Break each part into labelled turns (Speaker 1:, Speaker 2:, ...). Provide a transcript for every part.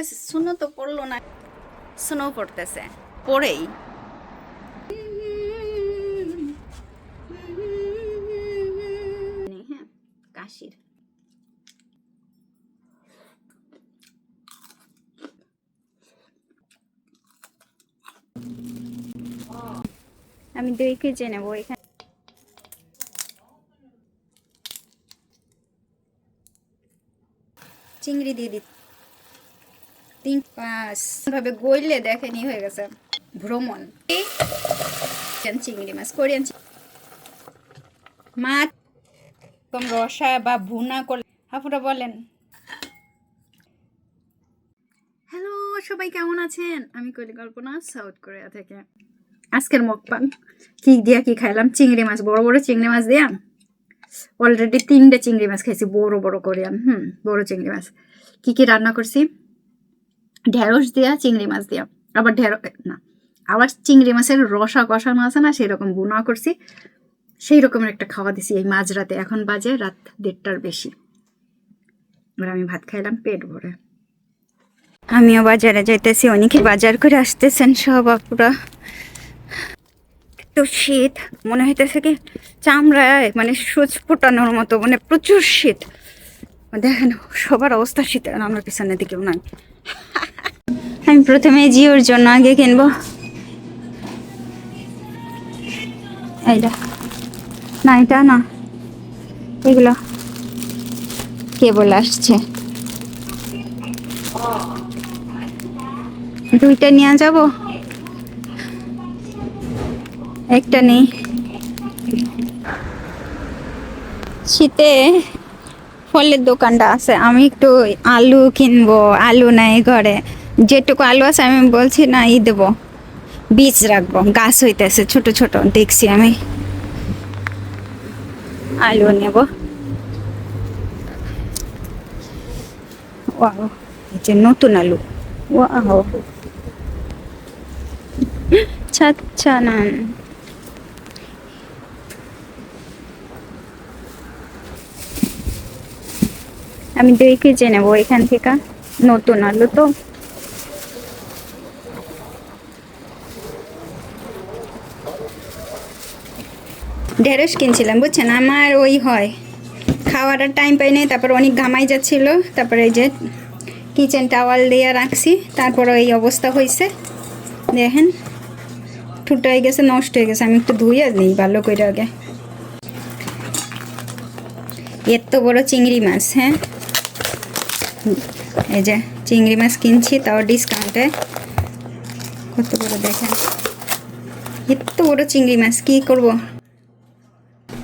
Speaker 1: পড়তেছে শুনো তো পড়ল না। স্নো পড়তেছে। পড়েই। হ্যাঁ কাশির। আমি দুই কেজি নেব এখানে। চিংড়ি দিয়ে দিত। তিন পাঁচ ভাবে গইলে হয়ে গেছে ভ্রমণ। চিংড়ি মাছ, কোরিয়ান মাছ কম রসা বা ভুনা করলে হাফুরা বলেন। হ্যালো, সবাই কেমন আছেন? আমি কলি কল্পনা সাউথ কোরিয়া থেকে। আজকের মকপান কি দিয়া কি খাইলাম? চিংড়ি মাছ, বড় বড় চিংড়ি মাছ দিয়া। অলরেডি তিনটে চিংড়ি মাছ খাইছি, বড় বড় কোরিয়ান, হুম, বড় চিংড়ি মাছ। কি কি রান্না করছি? ঢেঁড়স দেওয়া চিংড়ি মাছ দেওয়া আবার ঢেঁড়স না, আবার চিংড়ি মাছের রসা কষানো আছে না, সেরকম বুনা করছি। সেই রকমের একটা খাওয়া দিছি এই মাঝরাতে। এখন বাজে রাত দেড়টার বেশি। এবার আমি ভাত খাইলাম পেট ভরে। আমিও বাজারে যাইতেছি, অনেকে বাজার করে আসতেছেন সব আপুরা। তো শীত, মনে হইতেছে কি চামড়ায় মানে সুচ ফোটানোর মতো মানে প্রচুর শীত। দেখেন, সবার অবস্থা শীতের আমার পিছনের দিকেও নাই। আমি প্রথমে জিওর জন্য আগে কিনবো। এইটা না, এটা না। এগুলো কেবল আসছে। দুইটা নিয়ে যাব? একটা নেই। শীতে ফলের দোকানটা আছে, আমি একটু আলু কিনবো, আলু নাই ঘরে। যেটুকু আলু আছে আমি বলছি, না, ই দেবো। বীজ রাখব, গাছ হইতেছে ছোট ছোট, দেখছি আমি। আলু নেব। যে নতুন আলু। ওয়াও। আচ্ছা না আমি দুই কেজি নেব এখান থেকে, নতুন আলু তো। ঢেঁড়স কিনছিলাম, বুঝছেন? আমার ওই হয়। খাওয়ার আর টাইম পাই নাই, তারপর অনেক ঘামাই যাচ্ছিল। তারপরে এই যে কিচেন টাওয়াল দিয়ে রাখছি, তারপর এই অবস্থা হয়েছে দেখেন ঠুটো হয়ে গেছে, নষ্ট হয়ে গেছে। আমি একটু ধুইয়া নিই ভালো করে আগে। এত বড় চিংড়ি মাছ হ্যাঁ? এই যে চিংড়ি মাছ কিনছি, তাও ডিসকাউন্টে কত বড় দেখেন? এত বড় চিংড়ি মাছ, কি করব?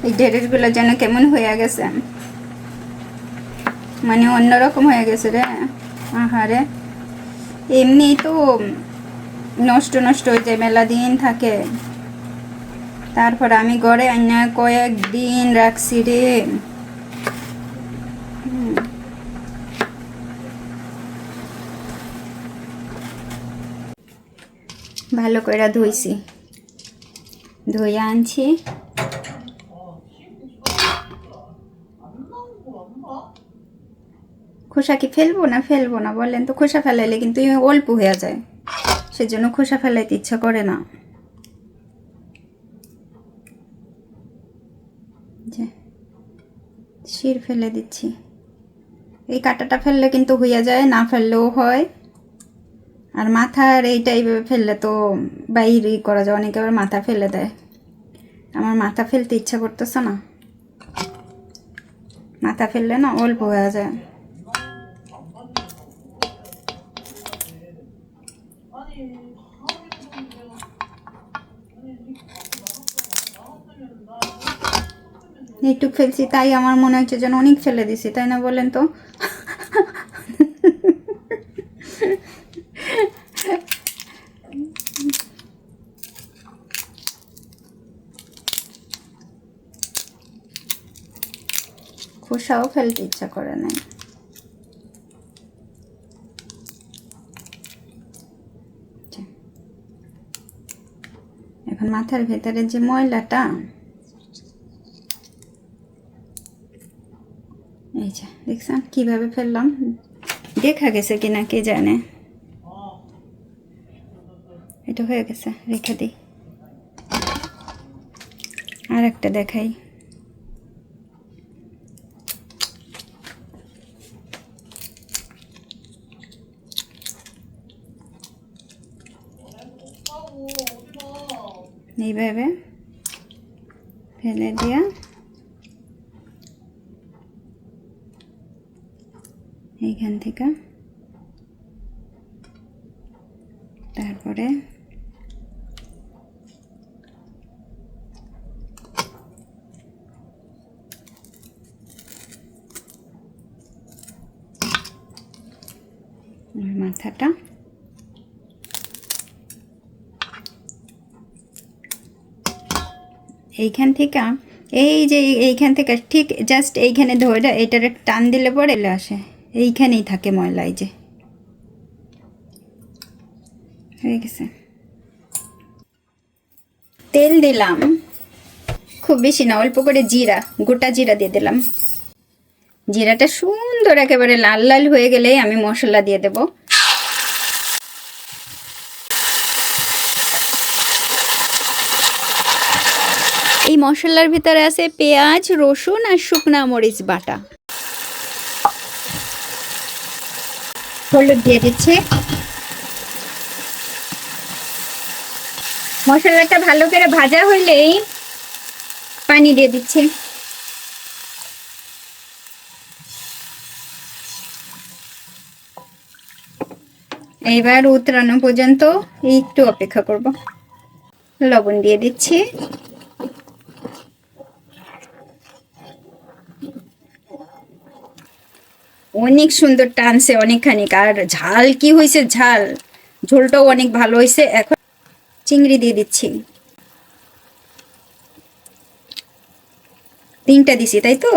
Speaker 1: এই ঢেঁড়সগুলো যেন কেমন হয়ে গেছে। মানে অন্যরকম হয়ে গেছে রে। আহারে। এমনি তো নষ্ট নষ্ট হয়ে যায় মেলা দিন থাকে। তারপর আমি ঘরে আইনা কয়েকদিন রাখছি রে। ভালো করে ধুইছি। ধুয়ে আনছি। খোসা কি ফেলব না ফেলব না বলেন তো, খোসা ফেলাইলে কিন্তু অল্প হয়ে যায়। সেজন্য খোসা ফেলাইতে ইচ্ছা করে না। শির ফেলে দিচ্ছি। এই কাঁটাটা ফেললে কিন্তু হইয়া যায়, না ফেললেও হয়। আর মাথার এই টাইপে ফেললে তো বাইরে করা যায়, অনেকে আবার মাথা ফেলে দেয়। আমার মাথা ফেলতে ইচ্ছা করতেছে না। মাথা ফেললে না অল্প হয়ে যায়। একটু ফেলছি, তাই আমার মনে হচ্ছে যেন অনেক ফেলে দিছি, তাই না বলেন তো? খোসাও ফেলতে ইচ্ছা করে না এখন মাথার ভেতরে যে ময়লাটা, এই যে, দেখছেন? কীভাবে ফেললাম? দেখা গেছে কিনা কে জানে? এটা হয়ে গেছে, রেখে দিই। আর একটা দেখাই। এইভাবে ফেলে দিয়া এইখান থেকে তারপরে মাথাটা এইখান থেকে, এই যে এইখান থেকে, ঠিক জাস্ট এইখানে ধরে এটার টান দিলে পরে এলে আসে। এইখানেই থাকে ময়লা এই যে। হয়ে গেছে। তেল দিলাম। খুব বেশি না, অল্প করে জিরা, গোটা জিরা দিয়ে দিলাম। জিরাটা সুন্দর একেবারে লাল লাল হয়ে গেলেই আমি মশলা দিয়ে দেব। মশলার ভিতরে আছে পেঁয়াজ, রসুন আর শুকনা মরিচ বাটা। হলুদ দিয়ে দিচ্ছি। মশলাটা ভালো করে ভাজা হইলেই পানি দিয়ে দিচ্ছি। এইবার উতরানো পর্যন্ত একটু অপেক্ষা করব। লবণ দিয়ে দিচ্ছি। অনেক সুন্দর টানছে অনেকখানি আর ঝাল কি হয়েছে ঝাল? ঝোলটাও অনেক ভালো হয়েছে এখন চিংড়ি দিয়ে দিচ্ছি। তিনটা দিছি, তাই তো?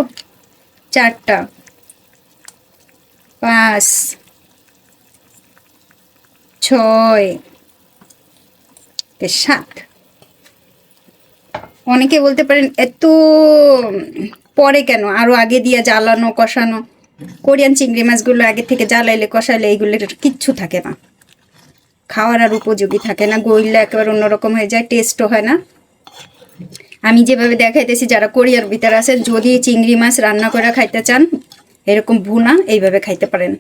Speaker 1: চারটা। পাঁচ, ছয় সাত। অনেকে বলতে পারেন এত পরে কেন? আরও আগে দিয়ে জ্বালানো, কষানো। কোরিয়ান চিংড়ি মাছগুলো আগে থেকে জ্বালাইলে, কষাইলে এইগুলোর কিচ্ছু থাকে না। খাওয়ার আর উপযোগী থাকে না, গইলে একেবারে অন্যরকম হয়ে যায় টেস্টও হয় না। আমি যেভাবে দেখাইতেছি, যারা কোরিয়ার ভিতরে আছেন, যদি চিংড়ি মাছ রান্না করে খাইতে চান, এরকম ভুনা এইভাবে খাইতে পারেন।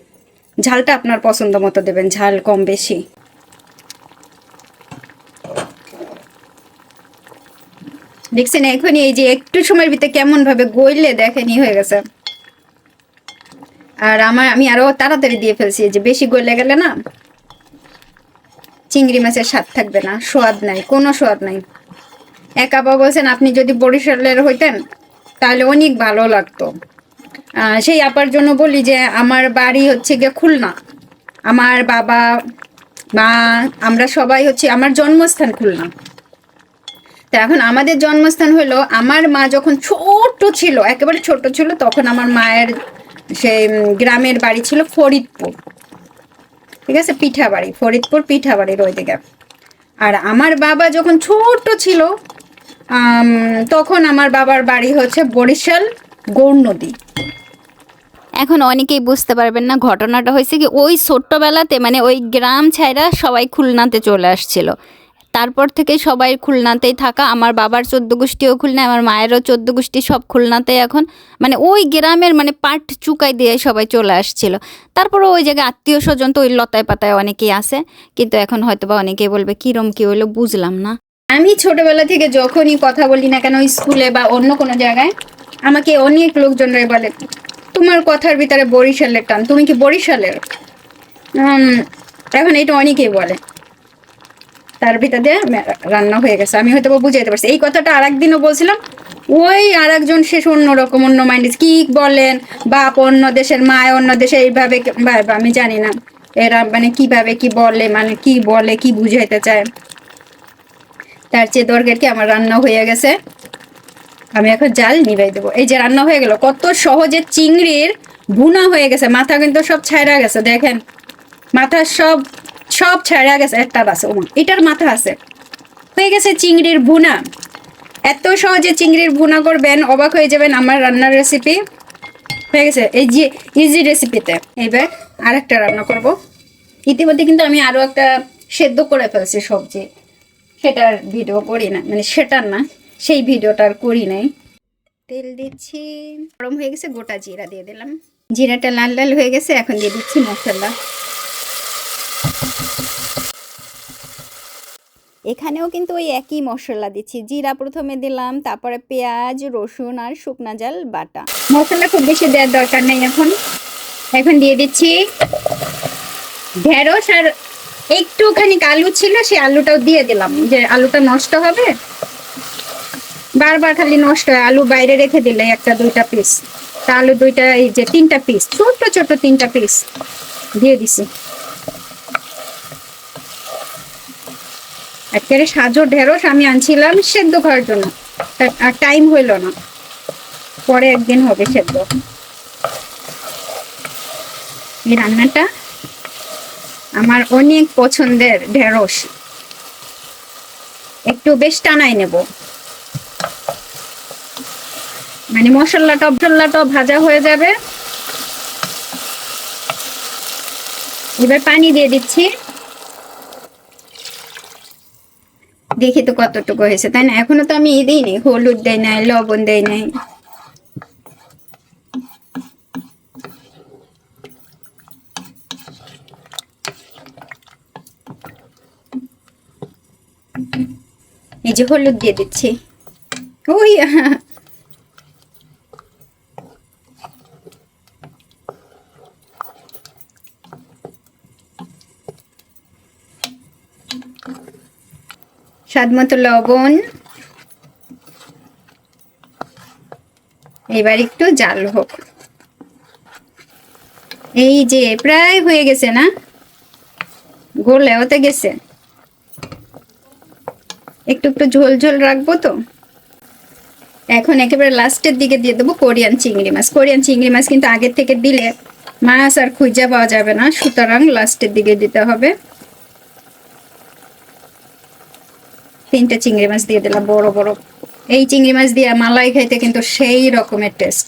Speaker 1: ঝালটা আপনার পছন্দ মতো দেবেন, ঝাল কম বেশি। দেখছেন, এখনই এই যে একটু সময়ের ভিতরে কেমন ভাবে গইলে দেখেনি হয়ে গেছে। আর আমার, আমি আরও তাড়াতাড়ি দিয়ে ফেলছি যে বেশি গলে গেলে না চিংড়ি মাছের স্বাদ থাকবে না স্বাদ নাই, কোনো স্বাদ নাই। এক আপা বলছেন, আপনি যদি বরিশালের হইতেন, তাহলে অনেক ভালো লাগতো। সেই আপার জন্য বলি যে, আমার বাড়ি হচ্ছে গিয়ে খুলনা। আমার বাবা, মা, আমরা সবাই হচ্ছে, আমার জন্মস্থান খুলনা। তা এখন আমাদের জন্মস্থান হলো, আমার মা যখন ছোট ছিল, একেবারে ছোট ছিল, তখন আমার মায়ের উম, গ্রামের বাড়ি ছিল ফরিদপুর। ঠিক আছে? পিঠাবাড়ি ফরিদপুর পিঠা পিঠাবাড়ির ওই দিকে। আর আমার বাবা যখন ছোট ছিল তখন আমার বাবার বাড়ি হচ্ছে বরিশাল গৌর নদী।
Speaker 2: এখন অনেকেই বুঝতে পারবেন না ঘটনাটা হয়েছে কি ওই ছোট্টবেলাতে মানে ওই গ্রাম ছাইরা সবাই খুলনাতে চলে আসছিল। তারপর থেকে সবাই খুলনাতেই থাকা, আমার বাবার চোদ্দ গোষ্ঠীও খুলনা, আমার মায়েরও চোদ্দ গোষ্ঠী সব খুলনাতে এখন। মানে ওই গ্রামের মানে পাট চুকাই দিয়ে সবাই চলে আসছিল। তারপরে ওই জায়গায় আত্মীয় স্বজন তো ওই লতায় পাতায় অনেকেই আছে, কিন্তু এখন হয়তো বা অনেকেই বলবে, কিরম কি হইল বুঝলাম না।
Speaker 1: আমি ছোটবেলা থেকে যখনই কথা বলি না কেন, স্কুলে বা অন্য কোনো জায়গায়, আমাকে অনেক লোকজনরাই বলে, তোমার কথার ভিতরে বরিশালের টান, তুমি কি বরিশালের? এখন এটা অনেকেই বলে। তার ভিতর দিয়ে রান্না হয়ে গেছে। আমি হয়তো বা বুঝাইতে পারছি। এই কথাটা আর একদিনও বলছিলাম, ওই আর একজন শেষ অন্যরকম অন্য মাইন্ড কি বলেন? বাপ অন্য দেশের মায় অন্য দেশে, এইভাবে আমি জানি না। এরা মানে কীভাবে কি বলে মানে কি বলে, কি বুঝাইতে চায়। তার চেয়ে দরকার কি আমার রান্না হয়ে গেছে। আমি এখন জাল নিভাই দেবো। এই যে রান্না হয়ে গেল, কত সহজে চিংড়ির ভুনা হয়ে গেছে। মাথা কিন্তু সব ছাইরা গেছে, দেখেন। মাথা সব সব ছাইরা গেছে একটা আছে ওমা এটার মাথা আছে। হয়ে গেছে চিংড়ির ভুনা। এত সহজে চিংড়ির ভুনা করবেন, অবাক হয়ে যাবেন আমার রান্নার রেসিপি হয়ে গেছে, এই যে ইজি রেসিপিতে এবার আর একটা রান্না করব। ইতিমধ্যে কিন্তু আমি আরও একটা সেদ্ধ করে ফেলছি সবজি। সেটার ভিডিও করি না মানে সেটার না, সেই ভিডিওটা আর করি নাই। তেল দিচ্ছি, গরম হয়ে গেছে, গোটা জিরা দিয়ে দিলাম। জিরাটা লাল লাল হয়ে গেছে, এখন দিয়ে দিচ্ছি মশলা।
Speaker 2: এখানেও কিন্তু ওই একই মশলা দিচ্ছি। জিরা প্রথমে দিলাম, তারপরে পেঁয়াজ, রসুন আর শুকনা জাল, বাটা।
Speaker 1: মশলা খুব বেশি দেওয়ার দরকার নেই এখন। এখন দিয়ে দিচ্ছি ঢেঁড়স আর একটুখানি আলু ছিল সেই আলুটাও দিয়ে দিলাম। যে আলুটা নষ্ট হবে, বারবার খালি নষ্ট হয়। আলু বাইরে রেখে দিলে একটা, দুইটা পিস তা আলু দুইটা, এই যে তিনটা পিস ছোট ছোট তিনটা পিস দিয়ে দিছি। একেবারে সাজো ঢেঁড়স আমি আনছিলাম সেদ্ধ করার জন্য। আর টাইম হইল না। পরে একদিন হবে সেদ্ধ। এই রান্নাটা আমার অনেক পছন্দের ঢেঁড়স। একটু বেশ টানাই নেব। মানে মশলাটা মশলাটা ভাজা হয়ে যাবে। এবার পানি দিয়ে দিচ্ছি। দেখি তো কতটুকু হয়েছে, তাই না? এখনও তো আমি ই দিইনি হলুদ দেয় নাই, লবণ দেয় নাই। এই যে হলুদ দিয়ে দিচ্ছি। ওই স্বাদ মতো লবণ। এবার একটু জাল হোক। এই যে প্রায় হয়ে গেছে না? গোলেও তো গেছে। একটু একটু ঝোল ঝোল রাখব তো। এখন একেবারে লাস্টের দিকে দিয়ে দেবো কোরিয়ান চিংড়ি মাছ। কোরিয়ান চিংড়ি মাছ কিন্তু আগের থেকে দিলে মাছ আর খুঁজে পাওয়া যাবে না। সুতরাং লাস্টের দিকে দিতে হবে। তিনটে চিংড়ি মাছ দিয়ে দিলাম, বড় বড়। এই চিংড়ি মাছ দিয়ে মালাই খাইতে কিন্তু সেই রকমের টেস্ট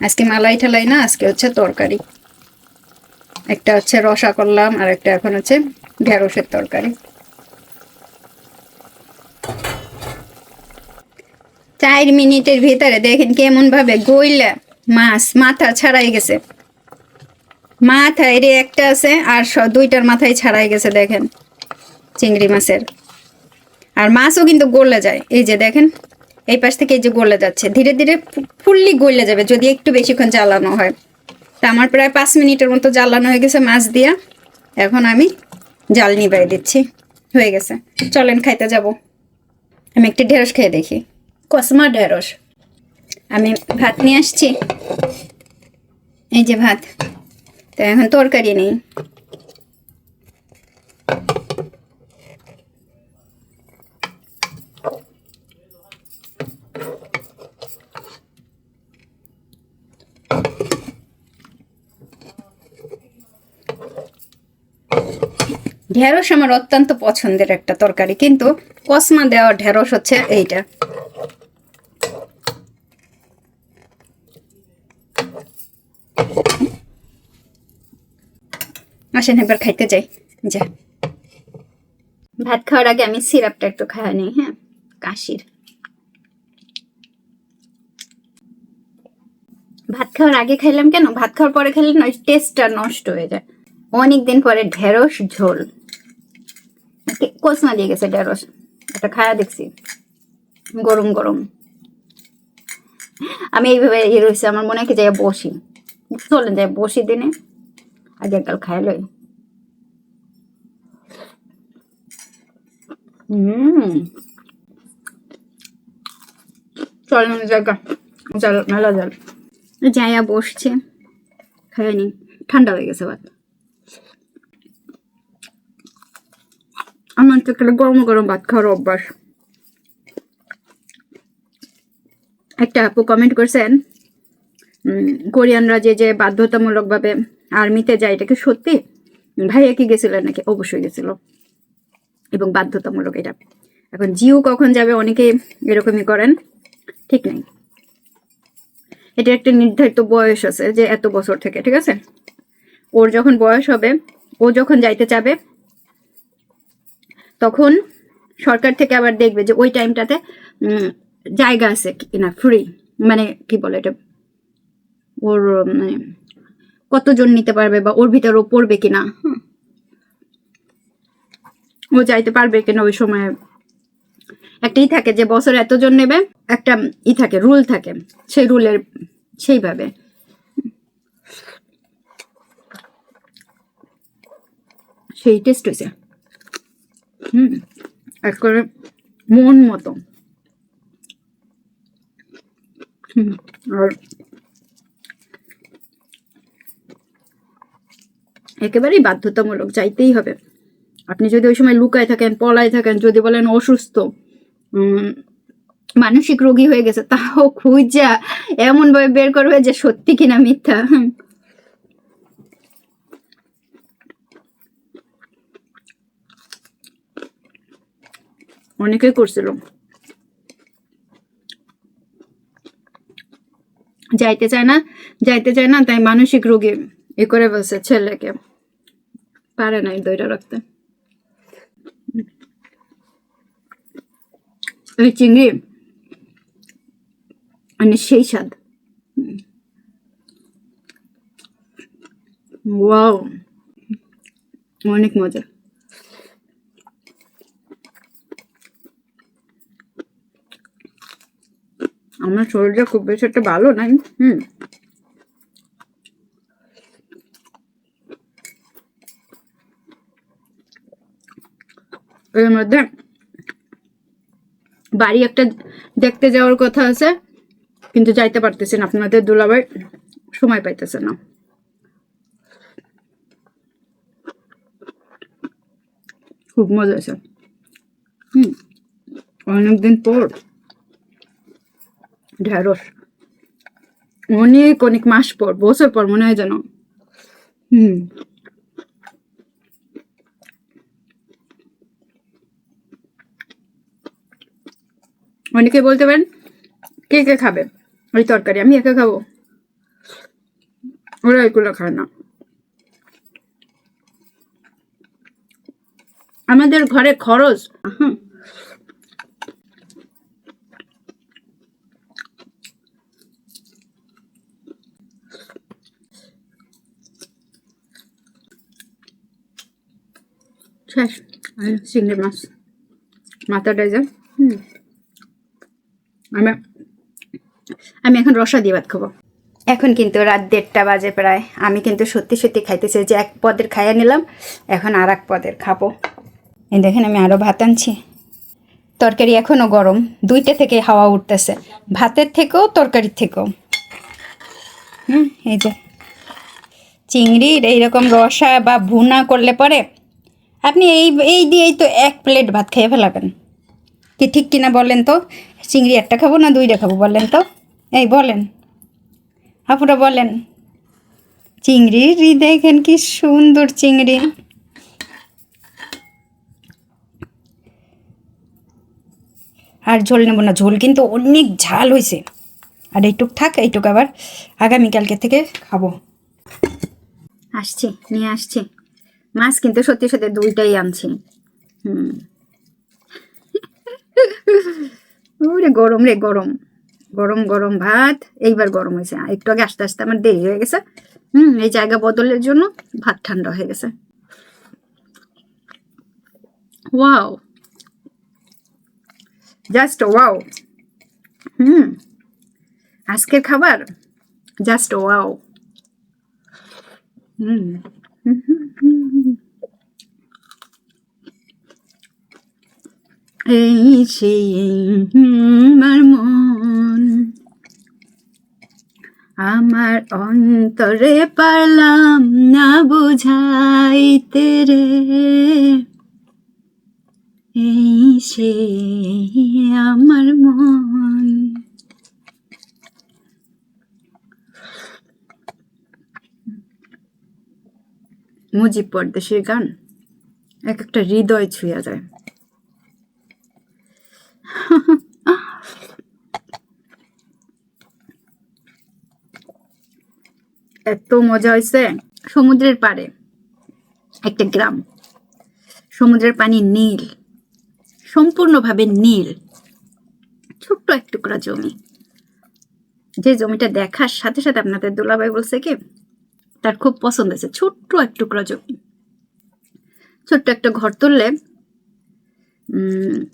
Speaker 1: আজকে মালাই ঠালাই না, আজকে হচ্ছে তরকারি। একটা হচ্ছে রসা করলাম আর একটা এখন হচ্ছে ঢেঁড়সের তরকারি। চার মিনিটের ভিতরে দেখেন কেমন ভাবে গইলা মাছ, মাথা ছাড়াই গেছে। মাথায় রে একটা আছে আর দুইটার মাথায় ছাড়াই গেছে দেখেন। চিংড়ি মাছের। আর মাছও কিন্তু গলে যায়। এই যে দেখেন, এই পাশ থেকে এই যে গলে যাচ্ছে। ধীরে ধীরে ফুললি গলে যাবে, যদি একটু বেশিক্ষণ জ্বালানো হয়। তা আমার প্রায় পাঁচ মিনিটের মতো জ্বালানো হয়ে গেছে মাছ দিয়া। এখন আমি জাল নিবাই দিচ্ছি। হয়ে গেছে। চলেন খাইতে যাব। আমি একটি ঢেঁড়স খেয়ে দেখি। কসমা ঢেঁড়স। আমি ভাত নিয়ে আসছি। এই যে ভাত। তো এখন তরকারি নেই। ঢেঁড়স আমার অত্যন্ত পছন্দের একটা তরকারি, কিন্তু কসমা দেওয়া ঢেঁড়স হচ্ছে এইটা। আসেন, এবার খাইতে যাই। যা। ভাত খাওয়ার আগে আমি সিরাপটা একটু খাওয়া নিই হ্যাঁ? কাশির। ভাত খাওয়ার আগে খাইলাম কেন? ভাত খাওয়ার পরে খেলে টেস্টটা নষ্ট হয়ে যায়। অনেকদিন পরে ঢেঁড়স ঝোল। কে- কসমা দিয়ে গেছে ঢেঁড়স এটা খায়া দেখছি। গরম গরম। আমি এইভাবে ইয়ে রয়েছে, আমার মনে হয় যাই বসি। চলেন যাই, বসি দিনে, আগে কাল খাই লই। হুম। চলেন জায়গা, জল, মেলা জল। যাইয়া বসছে খাইনি ঠান্ডা হয়ে গেছে ভাত। আমার তো খেলে গরম গরম ভাত খাওয়ার অভ্যাস। একটা আপু কমেন্ট করছেন কোরিয়ানরা যে যে বাধ্যতামূলকভাবে আর্মিতে যায়, এটা কি সত্যি? ভাইয়া কি গেছিল নাকি? অবশ্যই গেছিল। এবং বাধ্যতামূলক এটা। এখন জিও কখন যাবে অনেকে এরকমই করেন, ঠিক নেই। এটা একটা নির্ধারিত বয়স আছে যে এত বছর থেকে, ঠিক আছে? ওর যখন বয়স হবে, ও যখন যাইতে চাবে তখন সরকার থেকে আবার দেখবে যে ওই টাইমটাতে জায়গা আছে কিনা ফ্রি মানে কি বলে এটা? ওর মানে কতজন নিতে পারবে বা ওর ভিতর ও পড়বে কিনা। ও যাইতে পারবে কিনা ওই সময়? একটাই থাকে যে বছর এতজন নেবে, একটা ই থাকে রুল থাকে। সেই রুলের সেইভাবে। সেই টেস্ট হয়েছে। হুম মন মতো। হুম, আর একেবারেই বাধ্যতামূলক, যাইতেই হবে। আপনি যদি ওই সময় লুকায় থাকেন, পলায় থাকেন, যদি বলেন অসুস্থ মানসিক রোগী হয়ে গেছে, তাও খুঁজা এমন ভাবে বের করবে যে সত্যি কিনা মিথ্যা। অনেকেই করছিল। যাইতে চায় না, যাইতে চায় না, তাই মানসিক রোগী এ করে বলছে ছেলেকে। পারে নাই দইটা রাখতে। ওই চিংড়ি মানে সেই স্বাদ। অনেক মজা। আমার শরীরটা খুব বেশি একটা ভালো নাই, হুম। এর মধ্যে বাড়ি একটা দেখতে যাওয়ার কথা আছে, কিন্তু যাইতে পারতেছেন আপনাদের দুলাভাই সময় পাইতেছে না। খুব মজা আছে হুম, অনেকদিন পর। ঢেঁড়স। অনেক অনেক মাস পর, বছর পর মনে হয় যেন। হুম। অনেকে বলতে পারেন, কে কে খাবে ওই তরকারি? আমি একা খাব। ওরা এগুলো খায় না। আমাদের ঘরে খরচ, হুম। চিংড়ি মাছ। মাথাটা যা, হুম। আমি আমি এখন রসা দিয়ে ভাত খাব। এখন কিন্তু রাত দেড়টা বাজে প্রায়। আমি কিন্তু সত্যি সত্যি খাইতেছি যে এক পদের খাইয়া নিলাম, এখন আর এক পদের খাব। এই দেখেন, আমি আরও ভাত আনছি। তরকারি এখনও গরম। দুইটা থেকে হাওয়া উঠতেছে। ভাতের থেকেও তরকারির থেকেও। হুম, এই যে। চিংড়ির এইরকম রসা বা ভুনা করলে পরে আপনি এই এই দিয়েই তো এক প্লেট ভাত খেয়ে ফেলাবেন। কি ঠিক কিনা বলেন তো? চিংড়ি একটা খাব না দুইটা খাব বলেন তো? এই বলেন। আপুরা বলেন, চিংড়ির দেখেন কি সুন্দর চিংড়ি। আর ঝোল নেব না, ঝোল কিন্তু অনেক ঝাল হয়েছে আর এইটুক থাক, এইটুক আবার আগামীকালকে থেকে খাব। আসছি, নিয়ে আসছি। মাছ কিন্তু সত্যি সত্যি দুইটাই আনছি। হুম। ওরে গরম রে গরম। গরম গরম ভাত, এইবার গরম হয়েছে। একটু আগে আস্তে আস্তে আমার দেরি হয়ে গেছে। হুম, এই জায়গা বদলের জন্য ভাত ঠান্ডা হয়ে গেছে। ওয়াও। Just wow. হুম। আজকের খাবার জাস্ট ওয়াও। হুম। এই সেই আমার মন আমার অন্তরে পারলাম না বুঝাইতে রে। এই সে আমার মন। মুজিব পরদেশের গান। এক একটা হৃদয় ছুঁয়া যায়। এত মজা হয়েছে সমুদ্রের পাড়ে। একটা গ্রাম। সমুদ্রের পানি নীল। সম্পূর্ণভাবে নীল। ছোট্ট এক টুকরা জমি। যে জমিটা দেখার সাথে সাথে আপনাদের দুলাভাই বলছে কি তার খুব পছন্দ হয়েছে, ছোট্ট এক টুকরা জমি। ছোট্ট একটা ঘর তুললে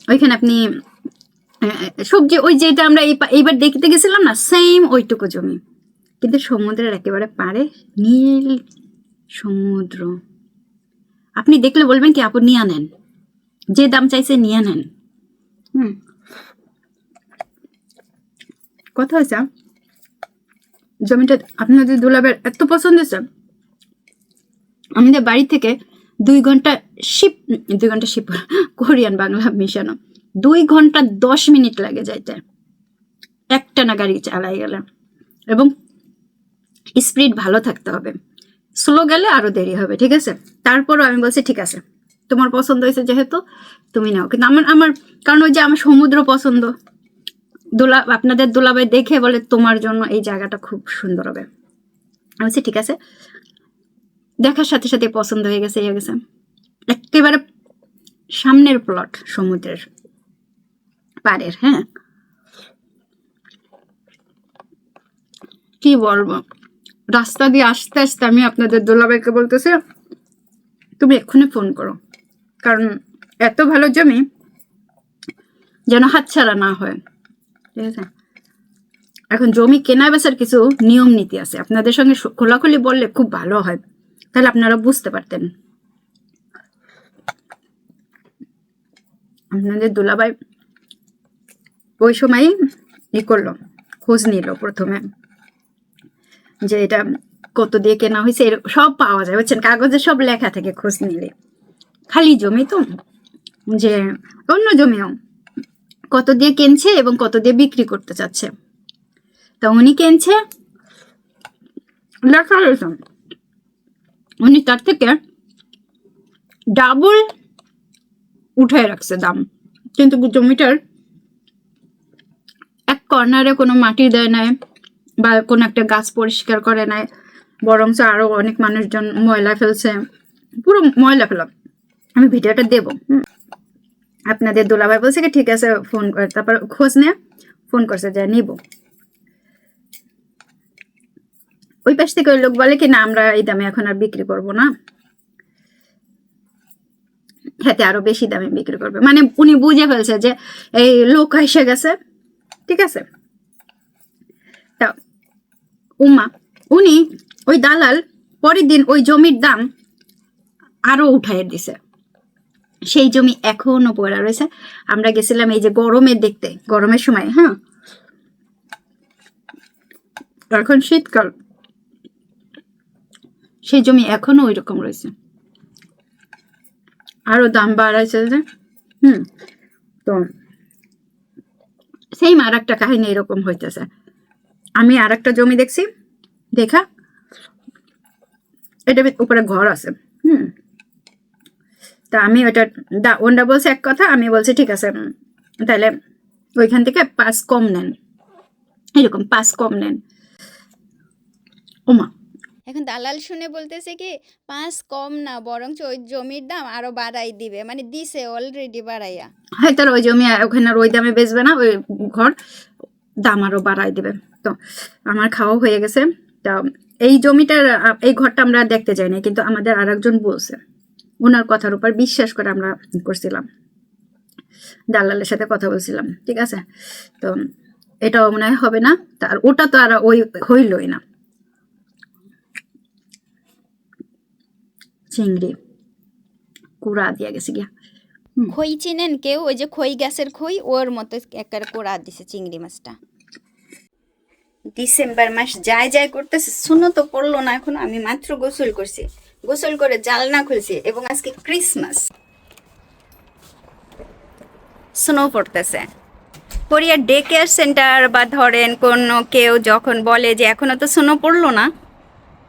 Speaker 1: ওইখানে আপনি সবজি, ওই যেটা আমরা এইবার দেখতে গেছিলাম না সেম ওইটুকু জমি। কিন্তু সমুদ্রের একেবারে পাড়ে নীল সমুদ্র। আপনি দেখলে বলবেন কি, আপু নিয়ে নেন। যে দাম চাইছে নিয়ে নেন। হুম। কথা হয়েছে জমিটা আপনাদের দুলাবের এত পছন্দ হয়েছে আমাদের বাড়ি থেকে দুই ঘণ্টা শিপ দুই ঘণ্টা শিপ কোরিয়ান বাংলা মিশানো। দুই ঘণ্টা দশ মিনিট লাগে যাইতে। একটা না গাড়ি চালাই গেলে এবং স্পিড ভালো থাকতে হবে। স্লো গেলে আরও দেরি হবে, ঠিক আছে? তারপরও আমি বলছি, ঠিক আছে। তোমার পছন্দ হয়েছে যেহেতু, তুমি নাও। কিন্তু আমার আমার, কারণ ওই যে আমার সমুদ্র পছন্দ। দোলা আপনাদের দোলাবাই দেখে বলে, তোমার জন্য এই জায়গাটা খুব সুন্দর হবে। আমি বলছি, ঠিক আছে। দেখার সাথে সাথে পছন্দ হয়ে গেছে হয়ে গেছে। একেবারে সামনের প্লট সমুদ্রের পাড়ের হ্যাঁ? কি বলব? রাস্তা দিয়ে আসতে আসতে আমি আপনাদের দোলাবাইকে বলতেছি, তুমি এক্ষুনি ফোন করো। কারণ এত ভালো জমি যেন হাতছাড়া না হয়। ঠিক আছে এখন জমি কেনা বেচার কিছু নিয়ম নীতি আছে। আপনাদের সঙ্গে খোলাখুলি বললে খুব ভালো হয়। তাহলে আপনারা বুঝতে পারতেন। আপনাদের দুলাভাই ওই সময় ই করল, খোঁজ নিল প্রথমে। যে এটা কত দিয়ে কেনা হয়েছে সব পাওয়া যায়। বুঝছেন? কাগজে সব লেখা থেকে খোঁজ নিলে। খালি জমি তো? যে অন্য জমিও। কত দিয়ে কিনছে এবং কত দিয়ে বিক্রি করতে চাচ্ছে। তা উনি কিনছে লেখা রয়েছে। উনি তার থেকে ডাবল উঠায় রাখছে দাম। কিন্তু জমিটার এক কর্নারে কোনো মাটি দেয় নাই বা কোনো একটা গাছ পরিষ্কার করে নাই, বরঞ্চ আরও অনেক মানুষজন ময়লা ফেলছে। পুরো ময়লা ফেলাম আমি ভিডিওটা দেবো। আপনাদের দোলাভাই বলছে কি, ঠিক আছে ফোন করে। তারপর খোঁজ নিয়ে ফোন করছে যে, নিব। ওই পাশ থেকে ওই লোক বলে কি, না, আমরা এই দামে এখন আর বিক্রি করব না। খেতে আরও বেশি দামে বিক্রি করবে। মানে উনি বুঝে ফেলছে যে, এই লোক এসে গেছে, ঠিক আছে? তা উমা উনি ওই দালাল পরের দিন ওই জমির দাম আরও উঠাই দিছে। সেই জমি এখনও পড়ে রয়েছে। আমরা গেছিলাম এই যে গরমের দেখতে, গরমের সময় হ্যাঁ? এখন শীতকাল। সেই জমি এখনও ওই রকম রয়েছে। আরও দাম বাড়াইছে যে, হুম, তো সেম আর একটা কাহিনী এরকম হইতেছে। আমি আর একটা জমি দেখছি, দেখা। এটা উপরে ঘর আছে, হুম। তা আমি ওটা দা- ওনরা বলছে এক কথা আমি বলছি ঠিক আছে তাহলে ওইখান থেকে পাঁচ কম নেন। এরকম পাঁচ কম নেন। ওমা।
Speaker 2: এখন দালাল শুনে বলতেছে কি পাঁচ কম না বরঞ্চ ওই জমির দাম আরও বাড়াই দিবে। মানে দিছে অলরেডি বাড়াইয়া।
Speaker 1: হয়তো আর ওই জমি ওখানে ওই দামে বেচবে না ওই ঘর দাম আরও বাড়াই দেবে। তো আমার খাওয়া হয়ে গেছে। তা এই জমিটার এই ঘরটা আমরা দেখতে যাই না কিন্তু আমাদের আর একজন বলছে। ওনার কথার উপর বিশ্বাস করে আমরা করছিলাম। দালালের সাথে কথা বলছিলাম ঠিক আছে? তো এটাও মনে হয় হবে না তার ওটা তো আর ওই হইলই না। চিংড়ি কুড়া দিয়ে গেছে গিয়া।
Speaker 2: খই চিনেন কেউ? ওই যে খই গ্যাসের খই ওর মতো একটা কোড়া দিছে চিংড়ি মাছটা। ডিসেম্বর মাস যায় যায় করতেছে শুনো তো পড়ল না এখন আমি মাত্র গোসল করছি। গোসল করে জালনা খুলছি এবং আজকে ক্রিসমাস। স্নো পড়তেছে। কোরিয়ার ডে কেয়ার সেন্টার বা ধরেন কোনো কেউ যখন বলে যে এখনও তো স্নো পড়ল না,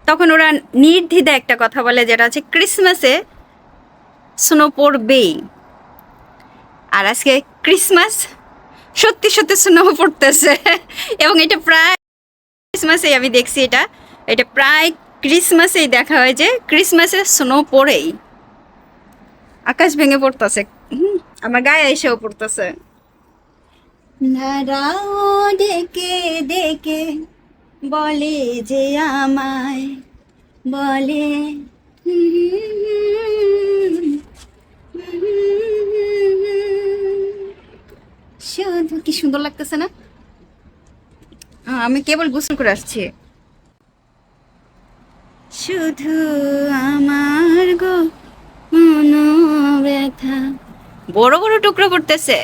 Speaker 2: তখন ওরা নির্দ্বিধা একটা কথা বলে যেটা হচ্ছে ক্রিসমাসে স্নো পড়বেই। আর আজকে ক্রিসমাস সত্যি সত্যি স্নো পড়তেছে। এবং এটা প্রায় ক্রিসমাসে আমি দেখছি এটা। এটা প্রায় ক্রিসমাসেই দেখা হয় যে ক্রিসমাসে স্নো পড়েই। আকাশ ভেঙে পড়তেছে। আমার গায়ে এসেও পড়তেছে। ধারাও ডেকে ডেকে বলে যে আমায় বলে কি সুন্দর লাগতেছে না? আমি কেবল গোসল করে আসছি। শুধু আমার গো মনো ব্যথা বড় বড় টুকরো করতেছে।